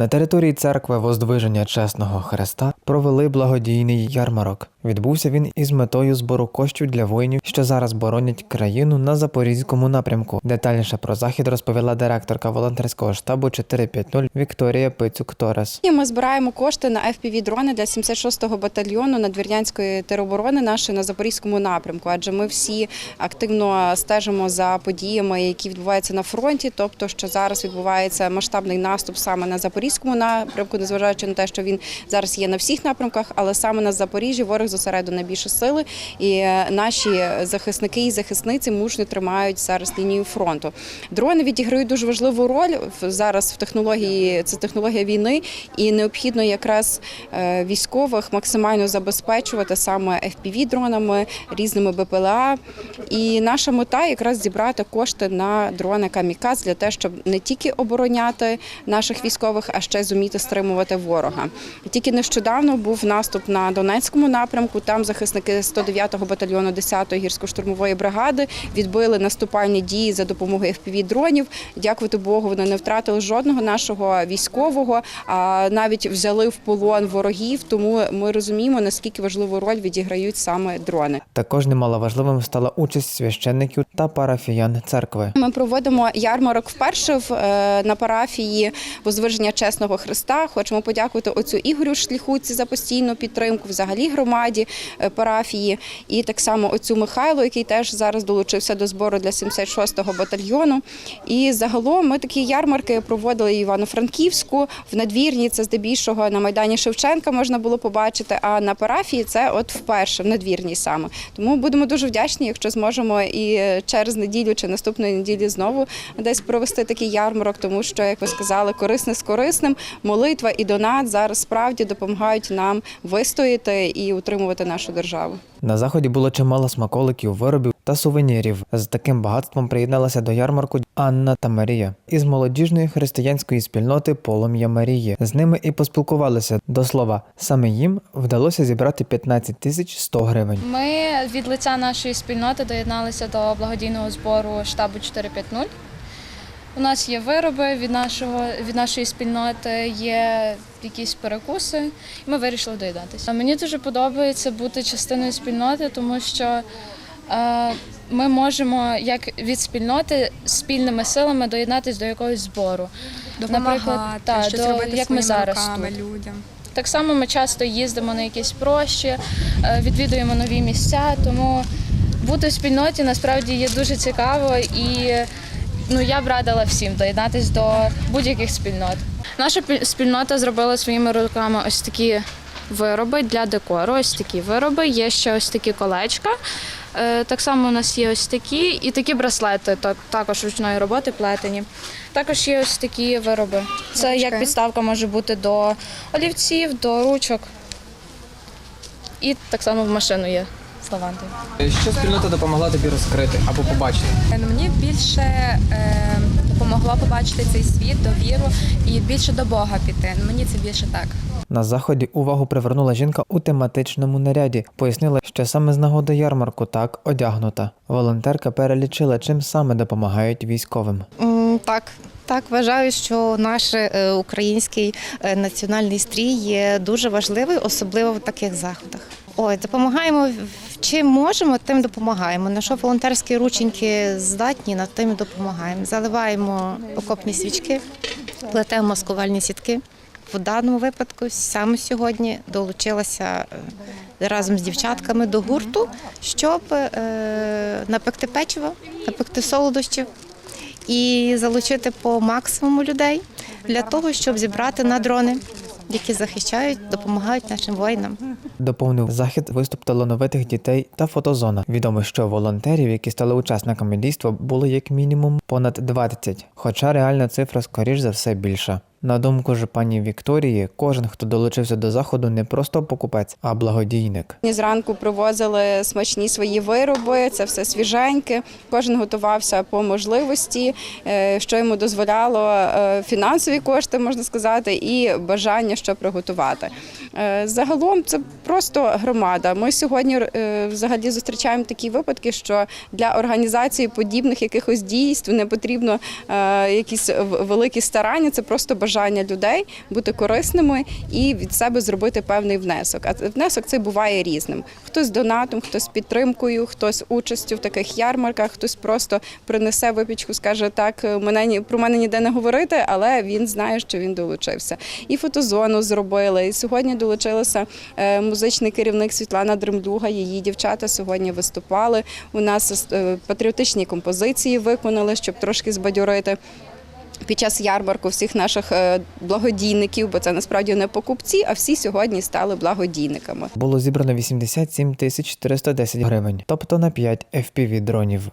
На території церкви Воздвиження Чесного Христа провели благодійний ярмарок. Відбувся він із метою збору коштів для воїнів, що зараз боронять країну на запорізькому напрямку. Детальніше про захід розповіла директорка волонтерського штабу 450 Вікторія Пицюк Торес. Ми збираємо кошти на fpv дрони для 76-го батальйону надвірнянської тероборони нашої на запорізькому напрямку. Адже ми всі активно стежимо за подіями, які відбуваються на фронті. Тобто, що зараз відбувається масштабний наступ саме на запорізькому напрямку, незважаючи на те, що він зараз є на всіх напрямках, але саме на Запоріжжі ворог зосередив найбільше сили, і е, наші захисники і захисниці мужньо тримають зараз лінію фронту. Дрони відіграють дуже важливу роль зараз в технології. Це технологія війни, і необхідно якраз е, військових максимально забезпечувати саме fpv дронами, різними БПЛА. І наша мета якраз зібрати кошти на дрони Каміказ для того, щоб не тільки обороняти наших військових, а ще зуміти стримувати ворога. Тільки нещодавно був наступ на Донецькому напрямку. Там захисники 109-го батальйону 10-ї гірсько-штурмової бригади відбили наступальні дії за допомогою fpv дронів. Дякувати Богу, вони не втратили жодного нашого військового, а навіть взяли в полон ворогів. Тому ми розуміємо наскільки важливу роль відіграють саме дрони. Також немаловажливим стала участь священників та парафіян церкви. Ми проводимо ярмарок вперше е, на парафії Возвиження Чесного Христа. Хочемо подякувати оцю Ігорю Шліхуці за постійну підтримку, взагалі громаді е, парафії, і так само оцю Михайло, який теж зараз долучився до збору для 76-го батальйону. І загалом ми такі ярмарки проводили Івано-Франківську, в надвірні. Це здебільшого на майдані Шевченка можна було побачити. А на парафії це от вперше в надвірній саме. Тому будемо дуже вдячні, якщо зможемо і через неділю чи наступної неділі знову десь провести такий ярмарок, тому що, як ви сказали, корисне з корисним, молитва і донат зараз справді допомагають нам вистояти і утримувати нашу державу. На заході було чимало смаколиків, виробів та сувенірів. З таким багатством приєдналася до ярмарку Анна та Марія із молодіжної християнської спільноти Полум'я Марії. З ними і поспілкувалися. До слова, саме їм вдалося зібрати 15 тисяч 100 гривень. Ми від лиця нашої спільноти доєдналися до благодійного збору штабу 450. У нас є вироби від, нашого, від нашої спільноти, є якісь перекуси, і ми вирішили доєднатися. Мені дуже подобається бути частиною спільноти, тому що е, ми можемо як від спільноти спільними силами доєднатися до якогось збору. допомагати, та, щось до- робити як ми зараз руками тут. людям. Так само ми часто їздимо на якісь прощі, е, відвідуємо нові місця, тому бути в спільноті насправді є дуже цікаво і ну, я б радила всім доєднатися до будь-яких спільнот. Наша пі- спільнота зробила своїми руками ось такі вироби для декору. Ось такі вироби. Є ще ось такі колечка. Е, Так само у нас є ось такі і такі браслети, також ручної роботи плетені. Також є ось такі вироби. Це як підставка може бути до олівців, до ручок. І так само в машину є з лавандою. Що спільнота допомогла тобі розкрити або побачити? Е, ну, Мені більше е, допомогло побачити цей світ, довіру і більше до Бога піти. Ну, Мені це більше так. На заході увагу привернула жінка у тематичному наряді. Пояснила, що саме з нагоди ярмарку так одягнута. Волонтерка перелічила, чим саме допомагають військовим. Так, так вважаю, що наш е, український е, національний стрій є дуже важливий, особливо в таких заходах. Ой, допомагаємо чим можемо, тим допомагаємо. На що волонтерські рученьки здатні, над тим допомагаємо. Заливаємо окопні свічки, плетемо маскувальні сітки. В даному випадку саме сьогодні долучилася е, разом з дівчатками до гурту, щоб е, напекти печиво, напекти солодощів і залучити по максимуму людей для того, щоб зібрати на дрони, які захищають, допомагають нашим воїнам. Доповнив захід виступ талановитих дітей та фотозона. Відомо, що волонтерів, які стали учасниками дійства, було як мінімум понад 20, хоча реальна цифра скоріш за все більша. На думку ж пані Вікторії, кожен, хто долучився до заходу, не просто покупець, а благодійник. Зранку привозили смачні свої вироби, це все свіженьке. Кожен готувався по можливості, е, що йому дозволяло е, фінансові кошти, можна сказати, і бажання, що приготувати. Е, Загалом це просто громада. Ми сьогодні взагалі зустрічаємо такі випадки, що для організації подібних якихось дійств не потрібно якісь великі старання, це просто бажання бажання людей бути корисними і від себе зробити певний внесок. А внесок цей буває різним: хтось донатом, хтось підтримкою, хтось участю в таких ярмарках, хтось просто принесе випічку, скаже так, мене про мене ніде не говорити, але він знає, що він долучився. І фотозону зробили. І сьогодні долучилася е, музичний керівник Світлана Дремлюга. Її дівчата сьогодні виступали. У нас е, патріотичні композиції виконали, щоб трошки збадьорити. Під час ярмарку всіх наших е, благодійників, бо це насправді не покупці, а всі сьогодні стали благодійниками. Було зібрано 87 тисяч 410 гривень, тобто на 5 FPV-дронів.